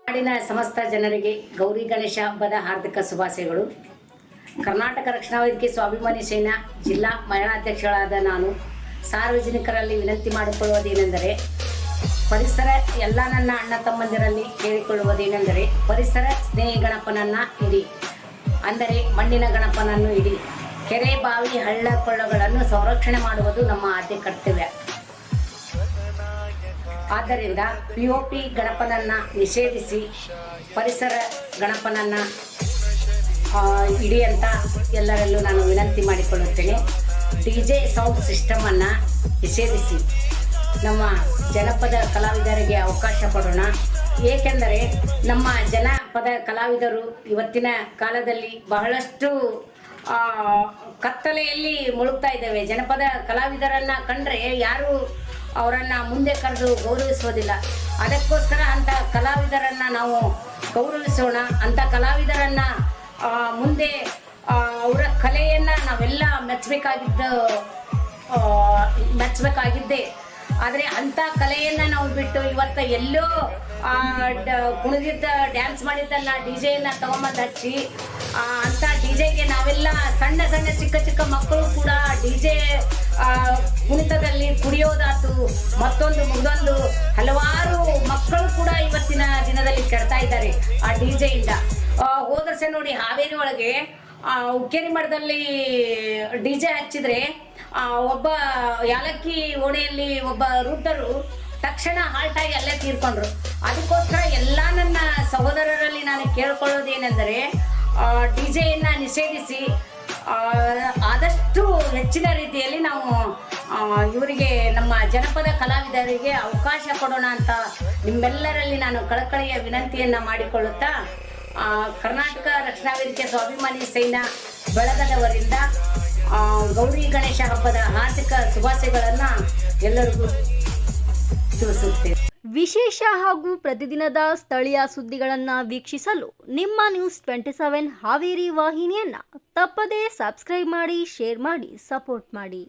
ನಾಡಿನ ಸಮಸ್ತ ಜನರಿಗೆ ಗೌರಿ ಗಣೇಶ ಹಬ್ಬದ ಹಾರ್ದಿಕ ಶುಭಾಶಯಗಳು. ಕರ್ನಾಟಕ ರಕ್ಷಣಾ ವೇದಿಕೆ ಸ್ವಾಭಿಮಾನಿ ಸೇನಾ ಜಿಲ್ಲಾ ಮಹಿಳಾ ಅಧ್ಯಕ್ಷಳಾದ ನಾನು ಸಾರ್ವಜನಿಕರಲ್ಲಿ ವಿನಂತಿ ಮಾಡಿಕೊಳ್ಳುವುದೇನೆಂದರೆ, ಪರಿಸರ ಎಲ್ಲ ನನ್ನ ಅಣ್ಣ ತಮ್ಮಂದಿರಲ್ಲಿ ಕೇಳಿಕೊಳ್ಳುವುದೇನೆಂದರೆ, ಪರಿಸರ ಸ್ನೇಹಿ ಗಣಪನನ್ನ ಇಡಿ. ಅಂದರೆ ಮಣ್ಣಿನ ಗಣಪನನ್ನು ಇಡಿ. ಕೆರೆ, ಬಾವಿ, ಹಳ್ಳ, ಕೊಳ್ಳಗಳನ್ನು ಸಂರಕ್ಷಣೆ ಮಾಡುವುದು ನಮ್ಮ ಆದ್ಯ ಕರ್ತವ್ಯ. ಆದ್ದರಿಂದ ಪಿ ಒ ಪಿ ಗಣಪನನ್ನು ನಿಷೇಧಿಸಿ, ಪರಿಸರ ಗಣಪನನ್ನು ಇಡಿ ಅಂತ ಎಲ್ಲರಲ್ಲೂ ನಾನು ವಿನಂತಿ ಮಾಡಿಕೊಳ್ಳುತ್ತೇನೆ. ಡಿ ಜೆ ಸೌಂಡ್ ಸಿಸ್ಟಮನ್ನು ನಿಷೇಧಿಸಿ, ನಮ್ಮ ಜನಪದ ಕಲಾವಿದರಿಗೆ ಅವಕಾಶ ಕೊಡೋಣ. ಏಕೆಂದರೆ ನಮ್ಮ ಜನಪದ ಕಲಾವಿದರು ಇವತ್ತಿನ ಕಾಲದಲ್ಲಿ ಬಹಳಷ್ಟು ಕತ್ತಲೆಯಲ್ಲಿ ಮುಳುಗ್ತಾ ಇದ್ದೇವೆ. ಜನಪದ ಕಲಾವಿದರನ್ನು ಕಂಡ್ರೆ ಯಾರು ಅವರನ್ನು ಮುಂದೆ ಕರೆದು ಗೌರವಿಸೋದಿಲ್ಲ ಅದಕ್ಕೋಸ್ಕರ ಅಂಥ ಕಲಾವಿದರನ್ನು ನಾವು ಗೌರವಿಸೋಣ. ಅಂಥ ಕಲಾವಿದರನ್ನು ಮುಂದೆ ಅವರ ಕಲೆಯನ್ನು ನಾವೆಲ್ಲ ಮೆಚ್ಚಬೇಕಾಗಿದ್ದ ಮೆಚ್ಚಬೇಕಾಗಿದ್ದೆ ಆದರೆ ಅಂಥ ಕಲೆಯನ್ನು ನಾವು ಬಿಟ್ಟು ಇವತ್ತು ಎಲ್ಲೋ ಕುಣಿದಿದ್ದ, ಡ್ಯಾನ್ಸ್ ಮಾಡಿದ್ದನ್ನ ಡಿ ಜೆಯನ್ನು ತಗೊಂಬಂದು ಹಚ್ಚಿ ಅಂಥ ಡಿ ಜೆಗೆ ನಾವೆಲ್ಲ ಸಣ್ಣ ಸಣ್ಣ ಚಿಕ್ಕ ಚಿಕ್ಕ ಮಕ್ಕಳು ಕೂಡ ಡಿ ಜೆ ಕುಣಿತದಲ್ಲಿ ಕುಡಿಯೋದಾತು ಮತ್ತೊಂದು ಮುಗ್ದೊಂದು ಹಲವಾರು ಮಕ್ಕಳು ಕೂಡ ಇವತ್ತಿನ ದಿನದಲ್ಲಿ ಕೆಡ್ತಾ ಇದ್ದಾರೆ ಆ ಡಿ ಜೆಯಿಂದ ವರ್ಷ ನೋಡಿ ಹಾವೇರಿ ಒಳಗೆ ಆ, ಉಕ್ಕೇರಿ ಮಠದಲ್ಲಿ ಡಿ ಜೆ ಹಚ್ಚಿದ್ರೆ ಒಬ್ಬ ಯಾಲಕ್ಕಿ ಓಣೆಯಲ್ಲಿ ಒಬ್ಬ ವೃದ್ಧರು ತಕ್ಷಣ ಹಾಲ್ಟಾಗಿ ಅಲ್ಲೇ ತೀರ್ಕೊಂಡ್ರು. ಅದಕ್ಕೋಸ್ಕರ ಎಲ್ಲ ನನ್ನ ಸಹೋದರರಲ್ಲಿ ನಾನು ಕೇಳ್ಕೊಳ್ಳೋದೇನೆಂದರೆ ಡಿ ಜೆಯನ್ನು ನಿಷೇಧಿಸಿ ಆದಷ್ಟು ಹೆಚ್ಚಿನ ರೀತಿಯಲ್ಲಿ ನಾವು ಇವರಿಗೆ ನಮ್ಮ ಜನಪದ ಕಲಾವಿದರಿಗೆ ಅವಕಾಶ ಕೊಡೋಣ ಅಂತ ನಿಮ್ಮೆಲ್ಲರಲ್ಲಿ ನಾನು ಕಳಕಳಿಯ ವಿನಂತಿಯನ್ನು ಮಾಡಿಕೊಳ್ಳುತ್ತಾ ಕರ್ನಾಟಕ ರಕ್ಷಣಾ ವೇದಿಕೆ ಸ್ವಾಭಿಮಾನಿ ಸೈನ್ಯ ಬಳಗದವರಿಂದ ಗೌರಿ ಗಣೇಶ ಹಬ್ಬದ ಹಾರ್ದಿಕ ಶುಭಾಶಯಗಳನ್ನು ಎಲ್ಲರಿಗೂ ತಿಳಿಸುತ್ತೇನೆ. ವಿಶೇಷ ಹಾಗೂ ಪ್ರತಿದಿನದ ಸ್ಥಳೀಯ ಸುದ್ದಿಗಳನ್ನು ವೀಕ್ಷಿಸಲು ನಿಮ್ಮ ನ್ಯೂಸ್ ಟ್ವೆಂಟಿ ಸೆವೆನ್ ಹಾವೇರಿ ವಾಹಿನಿಯನ್ನು ತಪ್ಪದೇ ಸಬ್ಸ್ಕ್ರೈಬ್ ಮಾಡಿ, ಶೇರ್ ಮಾಡಿ, ಸಪೋರ್ಟ್ ಮಾಡಿ.